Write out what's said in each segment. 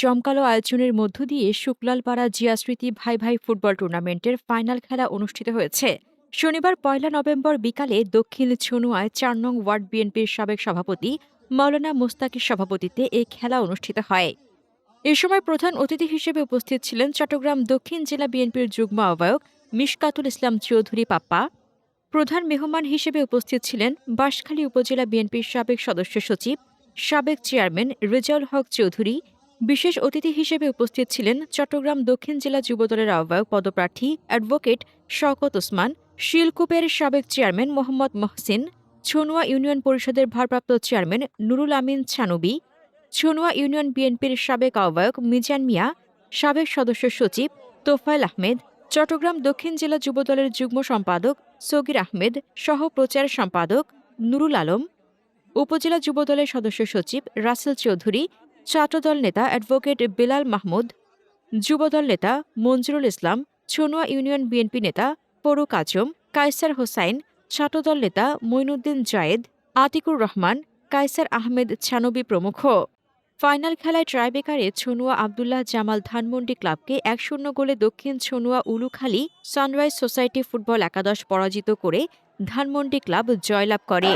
জমকালো আয়োজনের মধ্য দিয়ে শুক্লালপাড়া জিয়া স্মৃতি ভাই ভাই ফুটবল টুর্নামেন্টের ফাইনাল খেলা অনুষ্ঠিত হয়েছে। শনিবার পয়লা নভেম্বর বিকালে দক্ষিণ ছনুয়ায় চার নং ওয়ার্ড বিএনপির সাবেক সভাপতি মাওলানা মোস্তাকির সভাপতিত্বে এই খেলা অনুষ্ঠিত হয়। এ সময় প্রধান অতিথি হিসেবে উপস্থিত ছিলেন চট্টগ্রাম দক্ষিণ জেলা বিএনপির যুগ্ম আহ্বায়ক মিশকাতুল ইসলাম চৌধুরী পাপ্পা। প্রধান মেহমান হিসেবে উপস্থিত ছিলেন বাঁশখালী উপজেলা বিএনপির সাবেক সদস্য সচিব, সাবেক চেয়ারম্যান রেজাউল হক চৌধুরী বিশেষ অতিথি হিসেবে উপস্থিত ছিলেন চট্টগ্রাম দক্ষিণ জেলা যুবদলের আহ্বায়ক পদপ্রার্থী অ্যাডভোকেট শওকত ওসমান, শিলকুপের সাবেক চেয়ারম্যান মোহাম্মদ মহসিন, ছনুয়া ইউনিয়ন পরিষদের ভারপ্রাপ্ত চেয়ারম্যান নুরুল আমিন ছানুবি, ছনুয়া ইউনিয়ন বিএনপির সাবেক আহ্বায়ক মিজান মিয়া, সাবেক সদস্য সচিব তোফায়েল আহমেদ, চট্টগ্রাম দক্ষিণ জেলা যুবদলের যুগ্ম সম্পাদক সগির আহমেদ সহ প্রচার সম্পাদক নুরুল আলম, উপজেলা যুবদলের সদস্য সচিব রাসেল চৌধুরী ছাত্রদল নেতা অ্যাডভোকেট বেলাল মাহমুদ, যুবদল নেতা মঞ্জুরুল ইসলাম, ছনুয়া ইউনিয়ন বিএনপি নেতা ফরুক আজম কায়সার হোসাইন, ছাত্রদল নেতা মইনুদ্দিন জায়েদ, আতিকুর রহমান, কায়সার আহমেদ ছানবী প্রমুখ। ফাইনাল খেলায় ট্রাইবেকারে ছনুয়া আবদুল্লাহ জামাল ধানমন্ডি ক্লাবকে এক শূন্য গোলে দক্ষিণ Chhanua Ulukhali sunrise society football একাদশ পরাজিত করে ধানমন্ডি ক্লাব জয়লাভ করে।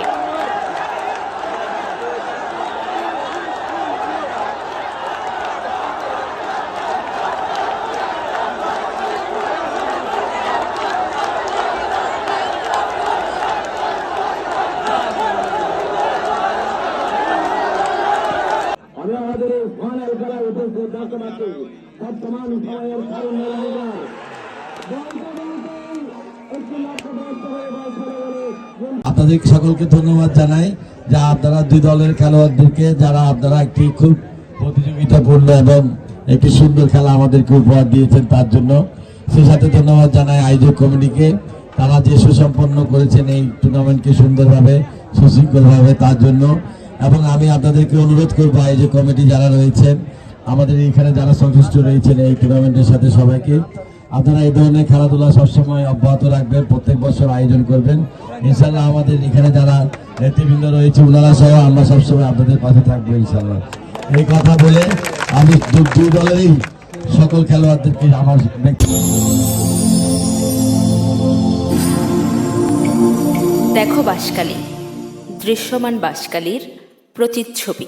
ফাইনাল খেলা উঠেছে দেশবাসী বর্তমান সময়ের কারণ আপনাদের সকলকে ধন্যবাদ জানাই। যা আপনারা দুই দলের খেলোয়াড়দেরকে যারা আপনারা একটি খুব প্রতিযোগিতাপূর্ণ এবং একটি সুন্দর খেলা আমাদেরকে উপহার দিয়েছেন তার জন্য। সে সাথে ধন্যবাদ জানাই আয়োজক কমিটিকে। তারা যে সুসম্পন্ন করেছেন এই টুর্নামেন্টকে সুন্দরভাবে, সুশৃঙ্খলভাবে তার জন্য। এবং আমি আপনাদেরকে অনুরোধ করব আয়োজক কমিটি যারা রয়েছেন, আমাদের এখানে যারা সংশ্লিষ্ট রয়েছেন এই টুর্নামেন্টের সাথে সবাইকে, আপনারা এই ধরনের খেলাধুলা সবসময় অব্যাহত রাখবেন, প্রত্যেক বছর আয়োজন করবেন। ইনশাল্লাহ আমাদের এখানে যারা নেতৃবৃন্দ রয়েছে ওনারা সহ আমরা সবসময় আপনাদের পাশে থাকব ইনশাল্লাহ এই কথা বলে আমি দুই দলেরই সকল খেলোয়াড়দেরকে আমার দেখো বাসকালী দৃশ্যমান বাসকালীর প্রতিচ্ছবি।